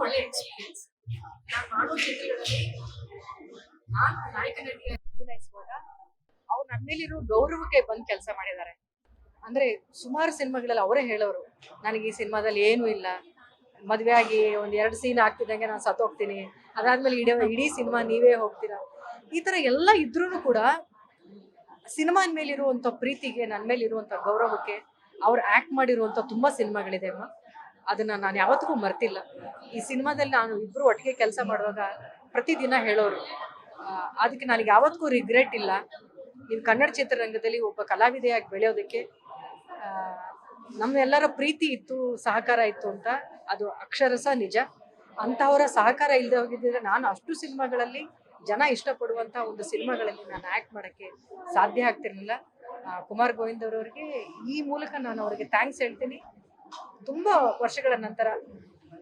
ಒಳ್ಳೆ ಎಕ್ಸ್ಪೀರಿಯನ್ಸ್ ನಾನು ಮಾಡೋ ಚಿತ್ರಗಳಲ್ಲಿ ನಾನು ಅವ್ರು ನನ್ನ ಮೇಲಿರೋ ಗೌರವಕ್ಕೆ ಬಂದು ಕೆಲಸ ಮಾಡಿದ್ದಾರೆ. ಅಂದ್ರೆ ಸುಮಾರು ಸಿನಿಮಾಗಳಲ್ಲಿ ಅವರೇ ಹೇಳೋರು. ನನಗೆ ಈ ಸಿನಿಮಾದಲ್ಲಿ ಏನೂ ಇಲ್ಲ. ಮದುವೆ ಆಗಿ ಒಂದ್ ಎರಡು ಸೀನ್ ಆಗ್ತಿದ್ದಂಗೆ ನಾನು ಸತ್ತೋಗ್ತೀನಿ ಅದಾದ್ಮೇಲೆ ಇಡೀ ಇಡೀ ಸಿನಿಮಾ ನೀವೇ ಹೋಗ್ತೀರಾ? ಈ ತರ ಎಲ್ಲ ಇದ್ರೂ ಕೂಡ ಸಿನಿಮಾ ಮೇಲಿರುವಂಥ ಪ್ರೀತಿಗೆ ನನ್ನ ಮೇಲೆ ಇರುವಂತ ಗೌರವಕ್ಕೆ ಅವ್ರು ಆಕ್ಟ್ ಮಾಡಿರುವಂತ ತುಂಬಾ ಸಿನಿಮಾಗಳಿದೆ ಅಮ್ಮ. ಅದನ್ನ ನಾನು ಯಾವತ್ತಿಗೂ ಮರ್ತಿಲ್ಲ. ಈ ಸಿನಿಮಾದಲ್ಲಿ ನಾನು ಇಬ್ರು ಒಟ್ಟಿಗೆ ಕೆಲಸ ಮಾಡುವಾಗ ಪ್ರತಿದಿನ ಹೇಳೋರು ಅದಕ್ಕೆ ನನಗೆ ಯಾವತ್ತಿಗೂ ರಿಗ್ರೆಟ್ ಇಲ್ಲ. ನೀವು ಕನ್ನಡ ಚಿತ್ರರಂಗದಲ್ಲಿ ಒಬ್ಬ ಕಲಾವಿದೆಯಾಗಿ ಬೆಳೆಯೋದಕ್ಕೆ ನಮ್ಮೆಲ್ಲರ ಪ್ರೀತಿ ಇತ್ತು, ಸಹಕಾರ ಇತ್ತು ಅಂತ. ಅದು ಅಕ್ಷರಸ ನಿಜ. ಅಂತಹವರ ಸಹಕಾರ ಇಲ್ಲದೆ ಹೋಗಿದ್ದರೆ ನಾನು ಅಷ್ಟು ಸಿನಿಮಾಗಳಲ್ಲಿ ಜನ ಇಷ್ಟಪಡುವಂಥ ಒಂದು ಸಿನಿಮಾಗಳಲ್ಲಿ ನಾನು ಆ್ಯಕ್ಟ್ ಮಾಡೋಕ್ಕೆ ಸಾಧ್ಯ ಆಗ್ತಿರಲಿಲ್ಲ. ಕುಮಾರ್ ಗೋವಿಂದ್ ಅವರವರಿಗೆ ಈ ಮೂಲಕ ನಾನು ಅವರಿಗೆ ಥ್ಯಾಂಕ್ಸ್ ಹೇಳ್ತೀನಿ. ತುಂಬ ವರ್ಷಗಳ ನಂತರ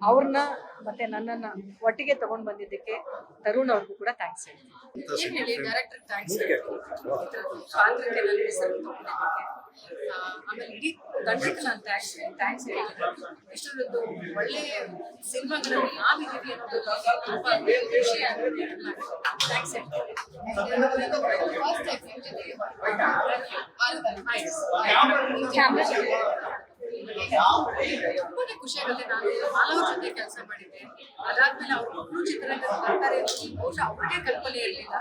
ಅವ್ರನ್ನ ಮತ್ತೆ ನನ್ನನ್ನ ಒಟ್ಟಿಗೆ ತಗೊಂಡ್ ಬಂದಿದ್ದಕ್ಕೆ ತರುಣ್ ಅವ್ರಿಗೂ ಕೂಡ ಥ್ಯಾಂಕ್ಸ್ ಹೇಳ್ತೀನಿ. ಆಮೇಲೆ ಇಡೀ ತಂಡಕ್ಕೆ ನಾನು ಥ್ಯಾಂಕ್ಸ್ ಥ್ಯಾಂಕ್ಸ್ ಹೇಳ್ತೀನಿ. ಇಷ್ಟೊಂದು ಒಳ್ಳೆ ಸಿನಿಮಾಗಳಲ್ಲಿ ನಾವಿದ್ದೀವಿ ಅನ್ನೋದು ತುಂಬಾ ಖುಷಿ ಆಗುತ್ತೆ. ಥ್ಯಾಂಕ್ಸ್ ಹೇಳ್ತೀನಿ. ತುಂಬಾನೇ ಖುಷಿ ಆಗುತ್ತೆ. ನಾನು ಮಾಲವ್ರ ಜೊತೆ ಕೆಲಸ ಮಾಡಿದ್ದೆ. ಅದಾದ್ಮೇಲೆ ಅವ್ರು ಮಕ್ಕಳು ಚಿತ್ರರಂಗಕ್ಕೆ ಬರ್ತಾರೆ ಬಹುಶಃ ಅವ್ರಿಗೆ ಕಲ್ಪನೆ ಇರಲಿಲ್ಲ.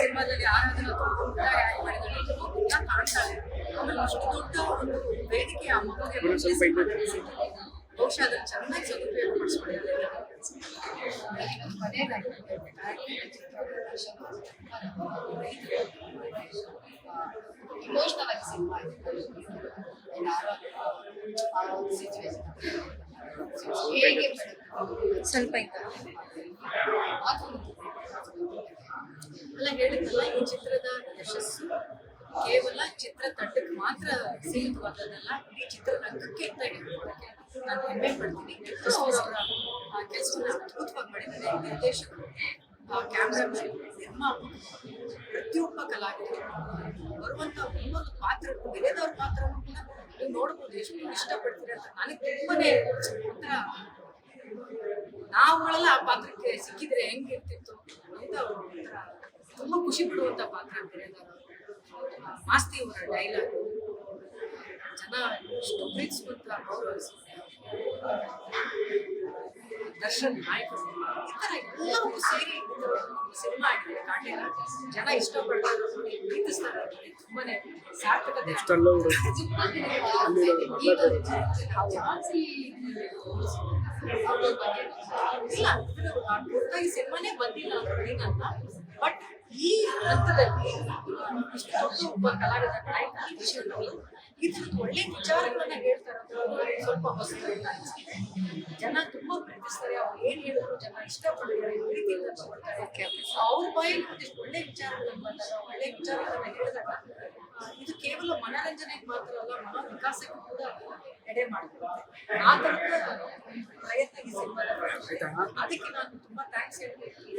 ಸಿನಿಮಾದಲ್ಲಿ ಆರಾಧನಾ ತುಂಬ ಆ್ಯಕ್ಟ್ ಮಾಡಿದ್ದಾರೆ ತುಂಬ ಗುಣ ಕಾಣ್ತಾಳೆ ಆಮೇಲೆ ಅಷ್ಟು ದೊಡ್ಡ ಒಂದು ವೇದಿಕೆ ಆ ಮಗುಗೆ. ಬಹುಶಃ ಅದನ್ನ ಚೆನ್ನಾಗಿ ಸದುಪಯೋಗ ಮಾಡಿಸ್ಕೊಳ್ಳಿ. ಇಮೋಷನಲ್ ಆಗಿ ಸಿನಿಮಾ ಹೇಗೆ ಸ್ವಲ್ಪ ಅಲ್ಲ ಹೇಳಿದ್ನಲ್ಲ ಈ ಚಿತ್ರದ ಯಶಸ್ಸು ಕೇವಲ ಚಿತ್ರ ತಂಡಕ್ಕೆ ಮಾತ್ರ ಸೀಮಿತವಾದದಲ್ಲ ಇಡೀ ಚಿತ್ರರಂಗಕ್ಕೆ ಅಂತ ಹೇಳ್ಕೊಳಕ್ಕೆ ನಾನು ಹೆಮ್ಮೆ ಪಡ್ತೀನಿ. ಅವರ ಕೆಲಸವನ್ನು ಅದ್ಭುತವಾಗಿ ಮಾಡಿದ್ದಾರೆ. ನಿರ್ದೇಶಕರು ಕ್ಯಾಮ್ರಾಮನ್ ನಿರ್ಮಾಪಕರು ಪ್ರತಿಯೊಬ್ಬ ಕಲಾವಿದರು ಬರುವಂತ ಒಂದೊಂದು ಪಾತ್ರ ಬೇರೆದವ್ರ ಪಾತ್ರವನ್ನು ಕೂಡ ನೀವು ನೋಡ್ಬೋದು ಎಷ್ಟು ಇಷ್ಟಪಡ್ತೀರ ಅಂತ. ನನಗೆ ತುಂಬಾನೇ ಒಂಥರ ನಾವುಗಳೆಲ್ಲ ಆ ಪಾತ್ರಕ್ಕೆ ಸಿಕ್ಕಿದ್ರೆ ಹೆಂಗಿರ್ತಿತ್ತು ಅಂತ ಒಂಥರ ತುಂಬಾ ಖುಷಿ ಪಡುವಂತ ಪಾತ್ರ ಬೇರೆದವರು ಮಾಸ್ತಿ ಅವರ ಡೈಲಾಗ್ ಜನ ಎಷ್ಟು ಪ್ರೀತಿಸುವಂತ ಗೌರವಿಸಿ ದರ್ಶನ್ ನಾಯಕರು ಈ ತರ ಎಲ್ಲವೂ ಸೇರಿ ಸಿನಿಮಾ ಆಗಿದೆ ಕಾಟಿಲ್ಲ ಜನ ಇಷ್ಟಪಡ್ತಾರೆ ನೋಡಿ ಪ್ರೀತಿಸ್ತಾರೆ ನೋಡಿ ತುಂಬಾನೇ ಸಾರ್ಥಕತೆ ಆಗಿದೆ. ಇಲ್ಲ ಒಟ್ಟಾಗಿ ಸಿನಿಮಾನೇ ಬಂದಿಲ್ಲ ಅಂತ ಬಟ್ ಈ ಹಂತದಲ್ಲಿ ಇಷ್ಟು ದೊಡ್ಡ ಒಬ್ಬ ಕಲಾವಿದ ನಾಯಕ ವಿಷಯದಲ್ಲಿ ಒಳ್ಳೆ ವಿಚಾರಗಳನ್ನ ಹೇಳ್ತಾರೆ ಸ್ವಲ್ಪ ಹೊಸದು ಅಂತ. ಜನ ತುಂಬಾ ಪ್ರೀತಿಸ್ತಾರೆ ಅವ್ರು ಏನ್ ಹೇಳಿದ್ರು ಜನ ಇಷ್ಟಪಡ್ತಾರೆ ಪ್ರೀತಿಯಿಂದ ತಗೊಳ್ತಾರೆ ಅವ್ರ ಬಾಯಲ್ಲಿ ಒಂದಿಷ್ಟು ಒಳ್ಳೆ ವಿಚಾರಗಳನ್ನ ಬಂದಾಗ ಒಳ್ಳೆ ವಿಚಾರಗಳನ್ನ ಹೇಳಿದಾಗ ಇದು ಕೇವಲ ಮನರಂಜನೆಗೆ ಮಾತ್ರ ಅಲ್ಲ ಮನೋ ವಿಕಾಸಕ್ಕೂ ಕೂಡ ಎಡೆ ಮಾಡ್ಕೊಡುತ್ತೆ. ಆ ತರದ ಪ್ರಯತ್ನ ಈ ಅದಕ್ಕೆ ನಾನು ತುಂಬಾ ಥ್ಯಾಂಕ್ಸ್ ಹೇಳ್ತೀನಿ